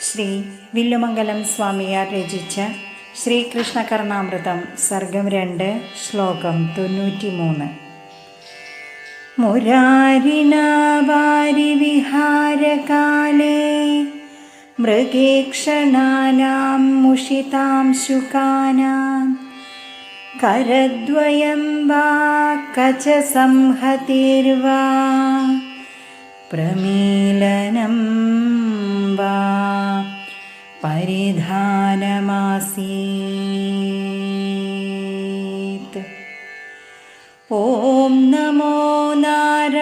ശ്രീ വില്ലുമംഗലം സ്വാമിയാർ രചിച്ച ശ്രീകൃഷ്ണ കർണാമൃതം സർഗം രണ്ട് ശ്ലോകം തൊണ്ണൂറ്റി മൂന്ന് മുരാരിണാവാരി വിഹാരകാലേ മൃഗേക്ഷണാനാം മുഷിതാം ശുകാനാം करद्वयं वा कचसंहतिर्वा प्रमीलनं धानसीत् ॐ नमो नारायणाय।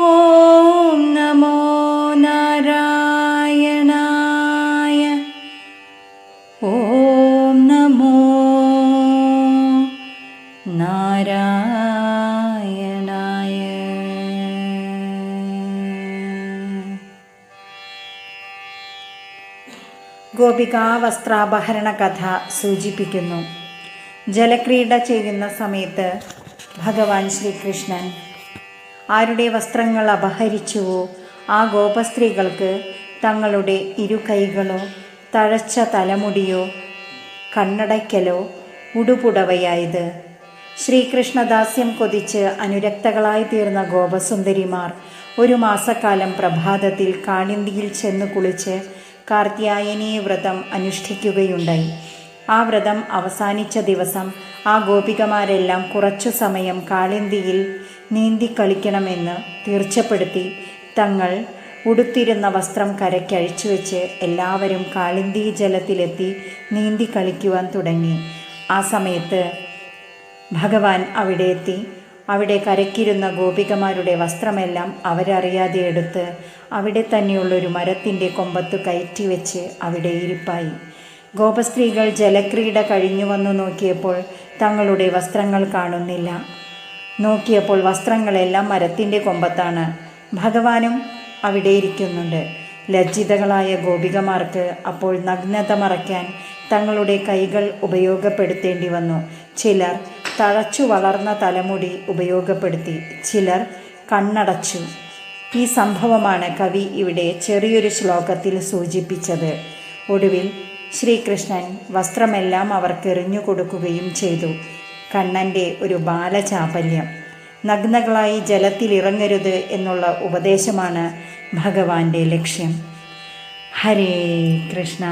ॐ नमो नारायणाय। ॐ नमो नारायण ഗോപികാ വസ്ത്രാപഹരണ കഥ സൂചിപ്പിക്കുന്നു. ജലക്രീഡ ചെയ്യുന്ന സമയത്ത് ഭഗവാൻ ശ്രീകൃഷ്ണൻ ആരുടെ വസ്ത്രങ്ങൾ അപഹരിച്ചുവോ ആ ഗോപസ്ത്രീകൾക്ക് തങ്ങളുടെ ഇരു കൈകളോ തഴച്ച തലമുടിയോ കണ്ണടയ്ക്കലോ ഉടുപുടവയായത്. ശ്രീകൃഷ്ണദാസ്യം കൊതിച്ച് അനുരക്തകളായി തീർന്ന ഗോപസുന്ദരിമാർ ഒരു മാസക്കാലം പ്രഭാതത്തിൽ കാണിന്തിയിൽ ചെന്ന് കുളിച്ച് കാർത്യായനീ വ്രതം അനുഷ്ഠിക്കുകയുണ്ടായി. ആ വ്രതം അവസാനിച്ച ദിവസം ആ ഗോപികമാരെല്ലാം കുറച്ചു സമയം കാളിന്തിയിൽ നീന്തി കളിക്കണമെന്ന് തീർച്ചപ്പെടുത്തി തങ്ങൾ ഉടുത്തിരുന്ന വസ്ത്രം കരയ്ക്കഴിച്ചു വെച്ച് എല്ലാവരും കാളിന്തി ജലത്തിലെത്തി നീന്തി കളിക്കുവാൻ തുടങ്ങി. ആ സമയത്ത് ഭഗവാൻ അവിടെ എത്തി. അവിടെ കരക്കിരുന്ന ഗോപികമാരുടെ വസ്ത്രമെല്ലാം അവരറിയാതെ എടുത്ത് അവിടെ തന്നെയുള്ളൊരു മരത്തിന്റെ കൊമ്പത്തു കയറ്റി വെച്ച് അവിടെ ഇരിപ്പായി. ഗോപസ്ത്രീകൾ ജലക്രീഡ കഴിഞ്ഞു വന്നു നോക്കിയപ്പോൾ തങ്ങളുടെ വസ്ത്രങ്ങൾ കാണുന്നില്ല. നോക്കിയപ്പോൾ വസ്ത്രങ്ങളെല്ലാം മരത്തിന്റെ കൊമ്പത്താണ്. ഭഗവാനും അവിടെ ഇരിക്കുന്നുണ്ട്. ലജ്ജിതകളായ ഗോപികമാർക്ക് അപ്പോൾ നഗ്നത മറയ്ക്കാൻ തങ്ങളുടെ കൈകൾ ഉപയോഗപ്പെടുത്തേണ്ടി വന്നു. ചിലർ തഴച്ചു വളർന്ന തലമുടി ഉപയോഗപ്പെടുത്തി ചിലർ കണ്ണടച്ചു. ഈ സംഭവമാണ് കവി ഇവിടെ ചെറിയൊരു ശ്ലോകത്തിൽ സൂചിപ്പിച്ചത്. ഒടുവിൽ ശ്രീകൃഷ്ണൻ വസ്ത്രമെല്ലാം അവർക്ക് എറിഞ്ഞു കൊടുക്കുകയും ചെയ്തു. കണ്ണന്റെ ഒരു ബാലചാപല്യം. നഗ്നകളായി ജലത്തിൽ ജലത്തിലിറങ്ങരുത് എന്നുള്ള ഉപദേശമാണ് ഭഗവാന്റെ ലക്ഷ്യം. ഹരേ കൃഷ്ണ.